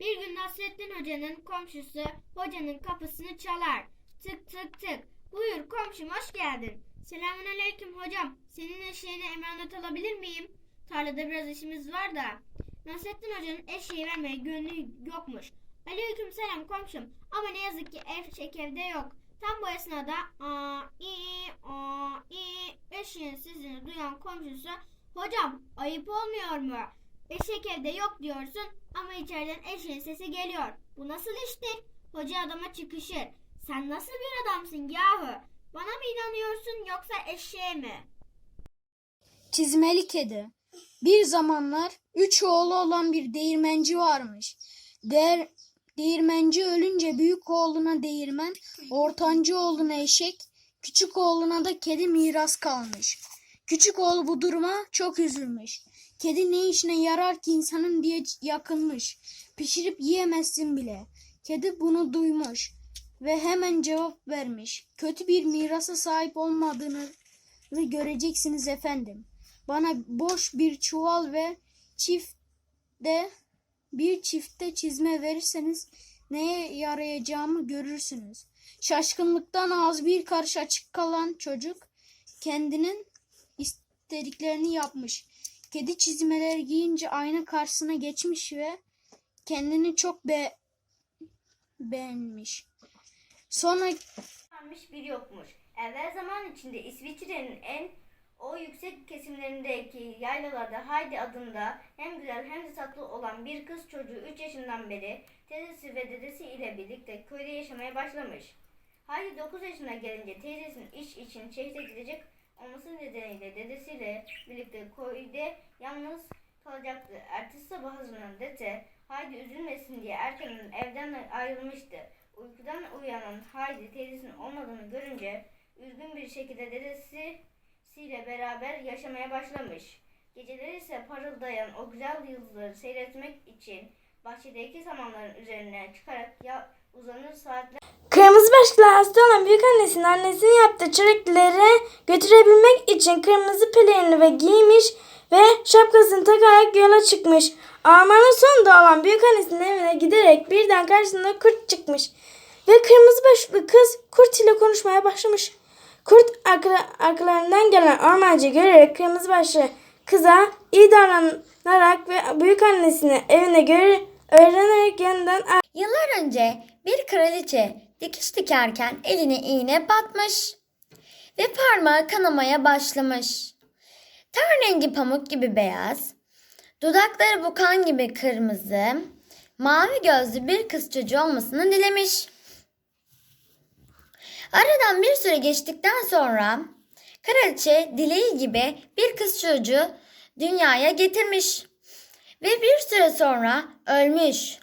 Bir gün Nasrettin Hoca'nın komşusu hocanın kapısını çalar. Tık tık tık. Buyur komşum hoş geldin. Selamun aleyküm hocam. Senin eşeğine emanet alabilir miyim? Tarlada biraz işimiz var da. Nasrettin Hoca'nın eşeği vermeye gönlü yokmuş. Aleyküm selam komşum. Ama ne yazık ki eşek evde yok. Tam bu esnada aa i aa i eşeğin sesini duyan komşusu Hocam ayıp olmuyor mu? Eşek evde yok diyorsun ama içeriden eşeğin sesi geliyor. Bu nasıl iştir? Hoca adama çıkışır. Sen nasıl bir adamsın yahu? Bana mı inanıyorsun yoksa eşeğe mi? Çizmeli kedi. Bir zamanlar üç oğlu olan bir değirmenci varmış. Değer, değirmenci ölünce büyük oğluna değirmen, ortancı oğluna eşek, küçük oğluna da kedi miras kalmış. Küçük oğlu bu duruma çok üzülmüş. Kedi ne işine yarar ki insanın diye yakınmış. Pişirip yiyemezsin bile. Kedi bunu duymuş ve hemen cevap vermiş. Kötü bir mirasa sahip olmadığını göreceksiniz efendim. Bana boş bir çuval ve çifte bir çifte çizme verirseniz neye yarayacağımı görürsünüz. Şaşkınlıktan ağzı bir karış açık kalan çocuk kendinin istediklerini yapmış. Kedi çizmeler giyince ayna karşısına geçmiş ve kendini çok be beğenmiş. Sonra varmış bir yokmuş. Evvel zaman içinde İsviçre'nin en o yüksek kesimlerindeki yaylalarda Haydi adında hem güzel hem de tatlı olan bir kız çocuğu 3 yaşından beri teyzesi ve dedesi ile birlikte köyde yaşamaya başlamış. Haydi 9 yaşına gelince teyzesinin iş için şehre gidecek olması nedeniyle dedesiyle birlikte köyde yalnız kalacaktı. Ertesi sabah hazırlanan dede Haydi üzülmesin diye erkenden evden ayrılmıştı. Uykudan uyanan Haydi teyzesinin olmadığını görünce üzgün bir şekilde dedesiyle beraber yaşamaya başlamış. Geceleri ise parıldayan o güzel yıldızları seyretmek için bahçedeki samanların üzerine çıkarak ya uzanır saatler Kırmızı başlıklı hasta olan büyük annesinin annesinin yaptığı çörekleri götürebilmek için kırmızı pelerini ve giymiş ve şapkasını takarak yola çıkmış. Ormanın sonunda olan büyük annesinin evine giderek birden karşısına kurt çıkmış. Ve kırmızı başlıklı kız kurt ile konuşmaya başlamış. Kurt arka- arkalarından gelen ormancı görerek kırmızı başlı kıza iyi davranarak ve büyük annesini evine göre öğrenerek yanından Yıllar önce bir kraliçe dikiş dikerken eline iğne batmış ve parmağı kanamaya başlamış. Ten rengi pamuk gibi beyaz, dudakları bu kan gibi kırmızı, mavi gözlü bir kız çocuğu olmasını dilemiş. Aradan bir süre geçtikten sonra kraliçe dileği gibi bir kız çocuğu dünyaya getirmiş ve bir süre sonra ölmüş.